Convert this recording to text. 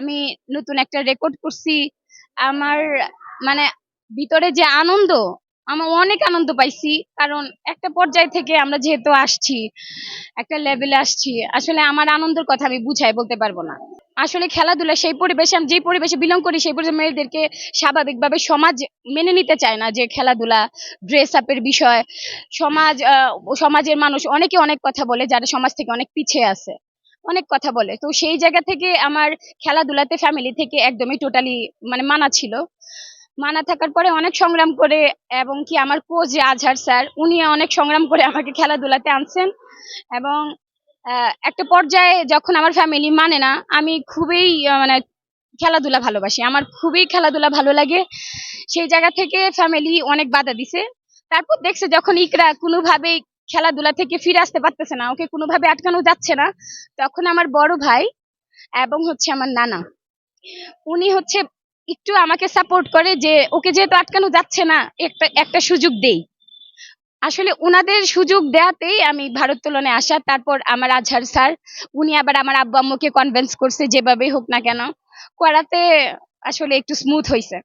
আমি নতুন একটা রেকর্ড করছি। আমার মানে ভিতরে যে আনন্দ আমার অনেক আনন্দ পাইছি। কারণ একটা পর্যায় থেকে আমরা যেহেতু আসছি, একটা লেভেলে আসছি, আসলে আমার আনন্দের কথা আমি বুঝাই বলতে পারব না। আসলে খেলাধুলা সেই পরিবেশে আমি যে পরিবেশে বিলং করি, সেই পরিবেশে মেয়েদেরকে স্বাভাবিকভাবে সমাজ মেনে নিতে চায় না যে খেলাধুলা ড্রেস আপের বিষয়। সমাজ সমাজের মানুষ অনেকে অনেক কথা বলে যারা সমাজ থেকে অনেক পিছিয়ে আছে। অনেক কথা বলে। তো সেই জায়গা থেকে আমার খেলাধুলাতে ফ্যামিলি থেকে একদমই টোটালি মানে মানা ছিল। মানা থাকার পরে অনেক সংগ্রাম করে এবং কি আমার কোচ যে আজহার স্যার, উনি অনেক সংগ্রাম করে আমাকে খেলাধুলাতে আনছেন। এবং একটা পর্যায়ে যখন আমার ফ্যামিলি মানে না, আমি খুবই মানে খেলাধুলা ভালোবাসি। আমার খুবই খেলাধুলা ভালো লাগে। সেই জায়গা থেকে ফ্যামিলি অনেক বাধা দিছে। তারপর দেখছে যখন ইকরা কোনোভাবেই খেলাধুলা থেকে ফিরে আসতে পারতেছে না, ওকে কোনোভাবে আটকানো যাচ্ছে না। তখন আমার বড় ভাই এবং হচ্ছে আমার নানা, উনি হচ্ছে একটু আমাকে সাপোর্ট করে যে ওকে যেহেতু আটকানো যাচ্ছে না, একটা একটা সুযোগ দেই। আসলে উনাদের সুযোগ দেয়াতেই আমি ভারোত্তোলনে আসা, তারপর আমার আজহার স্যার, উনি আবার আমার আব্বু আম্মুকে কনভিন্স করছে যেভাবেই হোক না কেন, করাতে আসলে একটু স্মুথ হয়েছে